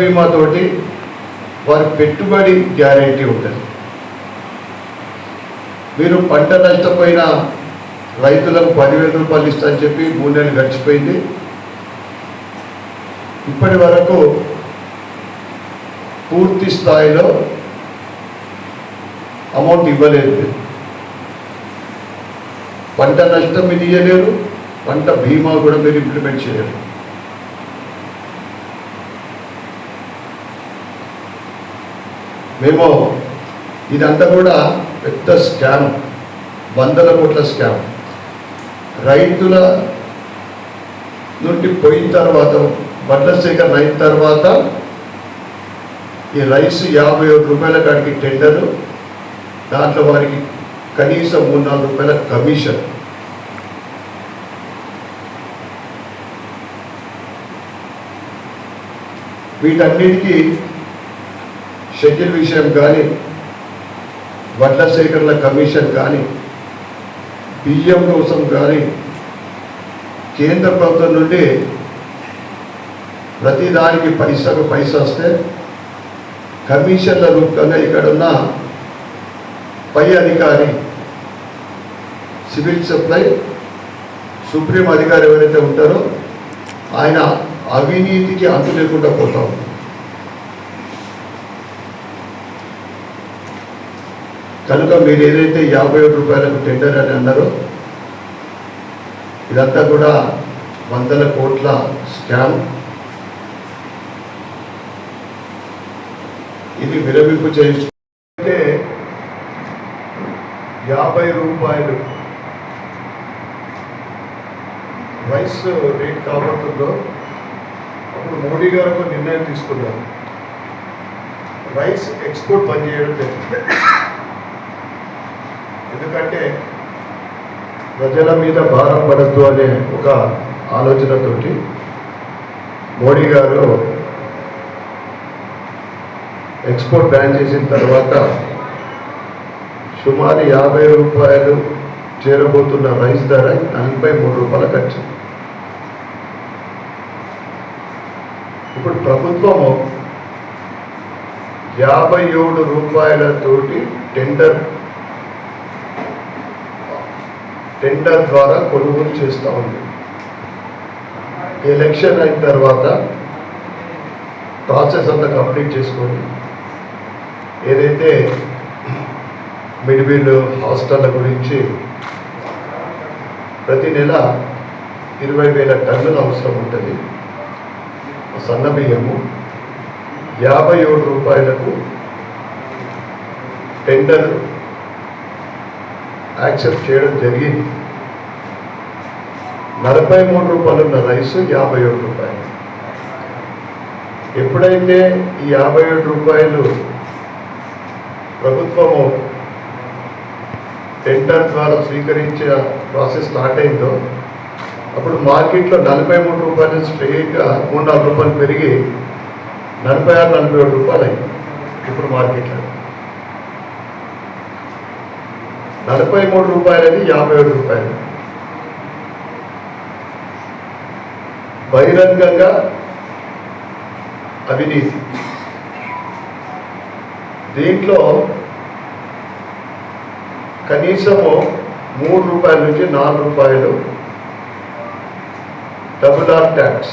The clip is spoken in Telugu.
బీమా తోటి వారి పెట్టుబడి గ్యారంటీ ఉంటుంది. మీరు పంట నష్టపోయిన రైతులకు పదివేల రూపాయలు ఇస్తా చెప్పి మూడు నెలలు గడిచిపోయింది. ఇప్పటి వరకు పూర్తి స్థాయిలో అమౌంట్ ఇవ్వలేదు. పంట నష్టం మీరు ఇవ్వలేరు పంట బీమా కూడా మీరు ఇంప్లిమెంట్ చేయలేరు. మేము ఇదంతా కూడా పెద్ద స్కామ్. వందల కోట్ల స్కామ్. రైతుల నుండి పోయిన తర్వాత వడ్ల సేకరణ అయిన తర్వాత ఈ రైస్ యాభై ఏడు రూపాయల కాడికి టెండరు దాంట్లో వారికి కనీసం మూడు నాలుగు రూపాయల కమిషన్. వీటన్నిటికీ షెడ్యూల్ విషయం కానీ వడ్ల సేకరణ కమిషన్ కానీ బియ్యం కోసం కానీ కేంద్ర ప్రభుత్వం నుండి ప్రతి దానికి పైసకు పైస వస్తే కమిషన్ల రూపంగా ఇక్కడ ఉన్న పై అధికారి సివిల్ సప్లై సుప్రీం అధికారి ఎవరైతే ఉంటారో ఆయన అవినీతికి అంతు లేకుండా పోతాం కనుక మీరు ఏదైతే యాభై ఏడు రూపాయలకు టెండర్ అని అన్నారో ఇదంతా కూడా వందల కోట్ల స్కామ్. ఇది విరమింపు చేయించుకుంటే యాభై రూపాయలు రైస్ రేట్ కాబోతుందో అప్పుడు మోడీ గారు ఒక నిర్ణయం తీసుకున్నారు. రైస్ ఎక్స్పోర్ట్ పనిచేయడం చేయడం జరిగింది ఎందుకంటే ప్రజల మీద భారం పడద్దు అనే ఒక ఆలోచనతోటి మోడీ గారు ఎక్స్పోర్ట్ బ్యాన్ చేసిన తర్వాత సుమారు యాభై రూపాయలు చేరబోతున్న రైస్ ధర నలభై మూడు రూపాయల ఖర్చు. ఇప్పుడు ప్రభుత్వము యాభై ఏడు రూపాయలతోటి టెండర్ టెండర్ ద్వారా కొనుగోలు చేస్తూ ఉంది. ఎలక్షన్ అయిన తర్వాత ప్రాసెస్ అంతా కంప్లీట్ చేసుకొని ఏదైతే మిడిమిల్ హాస్టళ్ళ గురించి ప్రతి నెల ఇరవై వేల టన్నుల అవసరం ఉంటుంది. సన్న బియ్యము యాభై ఏడు రూపాయలకు టెండర్ యాక్సెప్ట్ చేయడం జరిగింది. నలభై మూడు రూపాయలు ఉన్న రైస్ యాభై ఏడు రూపాయలు. ఎప్పుడైతే ఈ యాభై ఏడు రూపాయలు ప్రభుత్వము టెండర్ ద్వారా స్వీకరించే ప్రాసెస్ స్టార్ట్ అయిందో అప్పుడు మార్కెట్లో నలభై మూడు రూపాయలు స్ట్రైట్గా మూడు నాలుగు రూపాయలు పెరిగి నలభై ఆరు నలభై ఏడు రూపాయలు అయింది. ఇప్పుడు మార్కెట్లో. నలభై మూడు రూపాయలది యాభై ఏడు రూపాయలు. బహిరంగంగా అవినీతి. దీంట్లో కనీసము మూడు రూపాయల నుంచి నాలుగు రూపాయలు డబుల్ ఆర్ ట్యాక్స్.